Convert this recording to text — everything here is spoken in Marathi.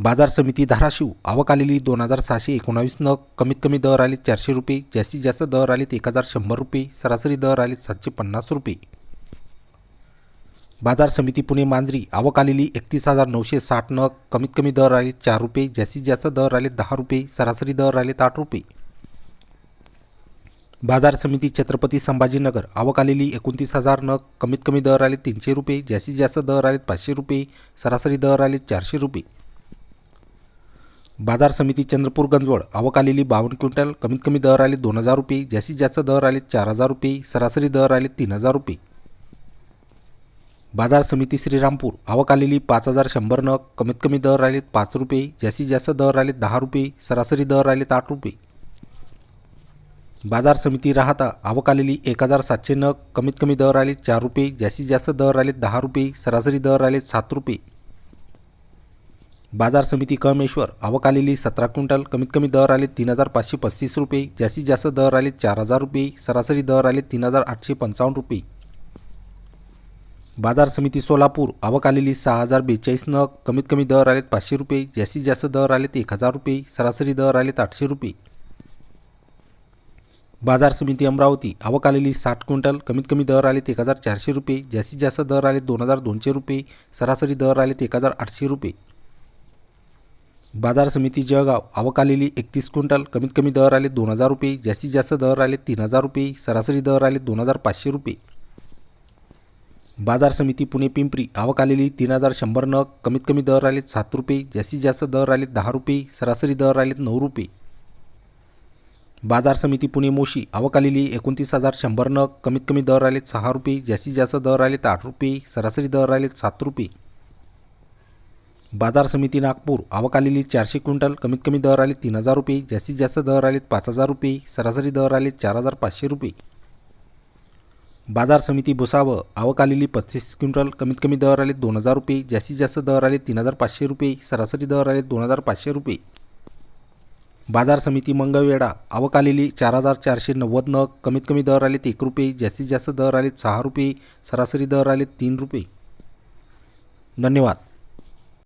बाजार समिती धाराशिव. आवक आलेली दोन हजार सहाशे एकोणावीस नग कमीत कमी दर आले चारशे रुपये. जास्तीत जास्त दर आलेत एक हजार शंभर रुपये. सरासरी दर आले सातशे पन्नास रुपये. बाजार समिती पुणे मांजरी. आवक आलेली एकतीस हजार नऊशे साठ नग कमीत कमी दर आले चार रुपये. जास्तीत जास्त दर आले दहा रुपये. सरासरी दर आलेत आठ रुपये. बाजार समिती छत्रपती संभाजीनगर. आवक आलेली एकोणतीस हजार नग कमीत कमी दर आले तीनशे रुपये. जास्तीत जास्त दर आलेत पाचशे रुपये. सरासरी दर आले चारशे रुपये. बाजार समिती चंद्रपूर गंजवळ आवक आलेली बावन्न क्विंटल कमीत कमी दर आले दोन हजार रुपये जास्तीत जास्त दर आले चार हजार रुपये सरासरी दर आले तीन हजार रुपये. बाजार समिती श्रीरामपूर आवक आलेली पाच हजार शंभर नग कमीत कमी दर आले पाच रुपये जास्तीत जास्त दर आले दहा रुपये सरासरी दर आलेत आठ रुपये. बाजार समिती राहता आवक आलेली एक हजार सातशे नग कमीत कमी दर आले चार रुपये जास्तीत जास्त दर आले दहा रुपये सरासरी दर आले सात रुपये. बाजार समिती कमेश्वर आवक आलेली सतरा क्विंटल कमीत कमी दर आले तीन हजार पाचशे पस्तीस रुपये जास्तीत जास्त दर आले चार हजार रुपये सरासरी दर आले तीन हजार आठशे पंचावन्न रुपये. बाजार समिती सोलापूर आवक आलेली सहा हजार बेचाळीस नग कमीत कमी दर आलेत पाचशे रुपये जास्तीत जास्त दर आलेत एक हजार रुपये सरासरी दर आलेत आठशे रुपये. बाजार समिती अमरावती आवक आलेली साठ क्विंटल कमीत कमी दर आलेत एक हजार चारशे रुपये जास्तीत जास्त दर आलेत दोन हजार दोनशे रुपये सरासरी दर आलेत एक हजार आठशे रुपये. बाजार समिती जळगाव. आवक आलेली एकतीस क्विंटल. कमीत कमी दर आले दोन हजार रुपये. जास्तीत जास्त दर आले तीन हजार रुपये. सरासरी दर आले दोन हजार पाचशे रुपये. बाजार समिती पुणे पिंपरी. आवक आलेली तीन हजार शंभर नग. कमीत कमी दर आले सात रुपये. जास्तीत जास्त दर आले दहा रुपये. सरासरी दर आले नऊ रुपये. बाजार समिती पुणे मोशी. आवक आलेली एकोणतीस हजार शंभर नग. कमीत कमी दर आले सहा रुपये. जास्तीत जास्त दर आले आठ रुपये. सरासरी दर आले सात रुपये. बाजार समिती नागपूर. आवक आलेली चारशे क्विंटल कमीत कमी दर आले तीन हजार रुपये जास्तीत जास्त दर आलेत पाच हजार रुपये सरासरी दर आले चार हजार पाचशे रुपये. बाजार समिती भुसावळ. आवक आलेली पस्तीस क्विंटल कमीत कमी दर आले दोन हजार रुपये जास्तीत जास्त दर आले तीन हजार पाचशे रुपये सरासरी दर आले दोन हजार पाचशे रुपये. बाजार समिती मंगळवेढा. आवक आलेली चार हजार चारशे नव्वद नग कमीत कमी दर आलेत एक रुपये जास्तीत जास्त दर आलेत सहा रुपये सरासरी दर आले तीन रुपये. धन्यवाद.